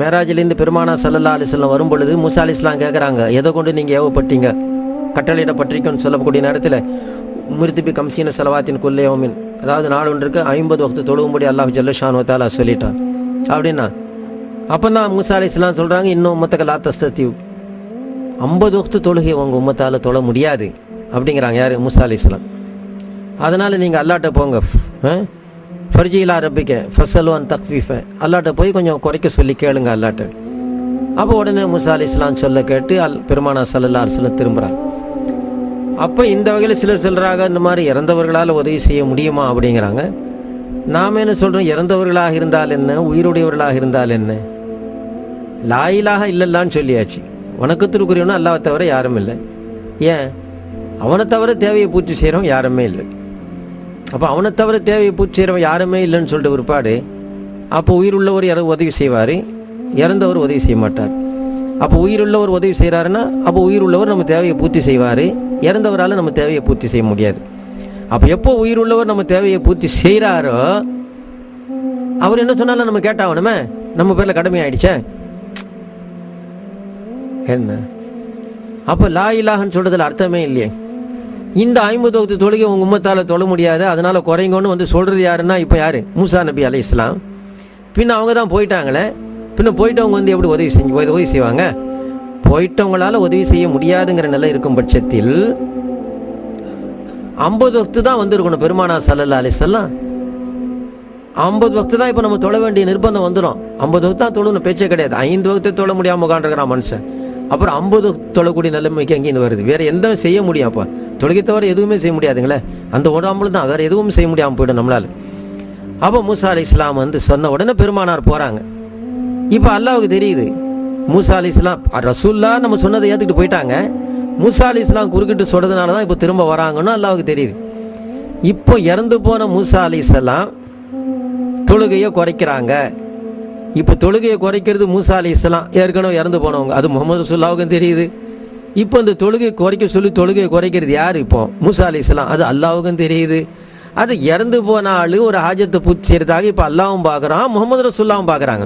மேராஜிலேருந்து பெருமானா சல்லல்லா அலிஸ்லாம் வரும் பொழுது முசா அலிஸ்லாம் கேட்குறாங்க எதை கொண்டு நீங்கள் ஏவப்பட்டீங்க? கட்டளையிடப்பட்டிருக்கோன்னு சொல்லக்கூடிய நேரத்தில் மிருத்திபி கம்சீன செலவாத்தின் குல்லையோமின் அதாவது நாள் ஒன்றுக்கு ஐம்பது வக்து தொழுகும்படி அல்லாஹ் ஜல்லஷான் தாலா சொல்லிட்டான். அப்படின்னா அப்போ தான் முசா அலிஸ்லாம் சொல்கிறாங்க இன்னும் உம்மத்தக்க லா ஐம்பது வக்து தொழுகை உங்கள் உம்மத்தால் தொழ முடியாது. அப்படிங்கிறாங்க யார்? முசா அலிஸ்லாம் அதனால் நீங்கள் அல்லாட்ட போங்க ஃபர்ஜிலா ரப்பிக்க ஃபசலு அன் தக்ஃபீஃப அல்லாட்ட போய் கொஞ்சம் குறைக்க சொல்லி கேளுங்க அல்லாட்ட அப்போ உடனே முசா அலி இஸ்லாம் சொல்ல கேட்டு அல் பெருமானா சல்லல்லா அலிஸ்லாம் திரும்புகிறார் அப்போ இந்த வகையில் சிலர் சொல்கிறாங்க இந்த மாதிரி இறந்தவர்களால் உதவி செய்ய முடியுமா அப்படிங்கிறாங்க நாம் என்ன சொல்கிறோம் இறந்தவர்களாக இருந்தால் என்ன உயிருடையவர்களாக இருந்தால் என்ன லாயிலாக இல்லைல்லான்னு சொல்லியாச்சு வணக்கத்திற்குரியவனும் அல்லாவை தவிர யாரும் இல்லை ஏன் அவனை தவிர தேவையை பூர்த்தி செய்கிறவன் யாருமே இல்லை அப்போ அவனை தவிர தேவையை பூர்த்தி செய்கிறவன் யாருமே இல்லைன்னு சொல்லிட்டு பிற்பாடு அப்போ உயிருள்ளவர் யாரும் உதவி செய்வார். இறந்தவர் உதவி செய்ய மாட்டார். அப்போ உயிர் உள்ளவர் உதவி செய்கிறாருன்னா அப்போ உயிர் உள்ளவர் நம்ம தேவையை பூர்த்தி செய்வார். இறந்தவரால் நம்ம தேவையை பூர்த்தி செய்ய முடியாது. அப்போ எப்போ உயிருள்ளவர் நம்ம தேவையை பூர்த்தி செய்கிறாரோ அவர் என்ன சொன்னாலும் நம்ம கேட்டாகணுமே? நம்ம பேரில் கடமையாயிடுச்சே என்ன? அப்போ லா இலாகன்னு சொல்கிறதுல அர்த்தமே இல்லையே. இந்த ஐம்பது வகுத்து தொழுகை உங்க உம்மத்தால் தொழ முடியாது. அதனால் குறைங்கன்னு வந்து சொல்கிறது யாருன்னா இப்போ யார்? மூசா நபி அலி இஸ்லாம். பின்ன அவங்க தான் போயிட்டாங்களே. பின்ன போயிட்டவங்க வந்து எப்படி உதவி செஞ்சு உதவி செய்வாங்க? போயிட்டவங்களால் உதவி செய்ய முடியாதுங்கிற நிலை இருக்கும் பட்சத்தில் ஐம்பது வக்து தான் வந்திருக்கணும் பெருமானா சல்லல்லா அலிசல்லாம் ஐம்பது வக்து தான் இப்போ நம்ம தொழ வேண்டிய நிர்பந்தம் வந்துடும் ஐம்பது வக்து தான் தொழணும் பேச்சே கிடையாது. ஐந்து வக்து தொழ முடியாமல் உட்காந்துருக்கிறான் மனுஷன். அப்புறம் ஐம்பது தொழக்கூடிய நிலைமைக்கு அங்கேயும் வருது? வேற எந்த செய்ய முடியும் அப்போ. தொழுகை தவிர எதுவுமே செய்ய முடியாதுங்களே. அந்த உடம்புல தான் வேறு எதுவும் செய்ய முடியாமல் போயிடும் நம்மளால். அப்போ மூசா அலி இஸ்லாம் வந்து சொன்ன உடனே பெருமானார் போகிறாங்க இப்போ அல்லாவுக்கு தெரியுது. மூசா அலி இஸ்லாம் ரசூல்லா நம்ம சொன்னதை ஏற்றுக்கிட்டு போயிட்டாங்க. மூசா அலி இஸ்லாம் குறுக்கிட்டு சொல்கிறதுனால தான் இப்போ திரும்ப வராங்கன்னு அல்லாவுக்கு தெரியுது. இப்போ இறந்து போன மூசா அலி இஸ்லாம் தொழுகையை குறைக்கிறாங்க. இப்போ தொழுகையை குறைக்கிறது மூசா அலி இஸ்லாம் ஏற்கனவே இறந்து போனவங்க. அது முகமது ரசூல்லாவுக்கும் தெரியுது. இப்போ இந்த தொழுகை குறைக்க சொல்லி தொழுகையை குறைக்கிறது யார் இப்போ? மூசா அலி இஸ்லாம் அது அல்லாவுக்கும் தெரியுது. அது இறந்து போனாலும் ஒரு ஆஜத்தை பூச்சி செய்கிறதாக இப்போ அல்லாவும் பார்க்குறான் முகமது ரசுல்லாவும் பார்க்குறாங்க.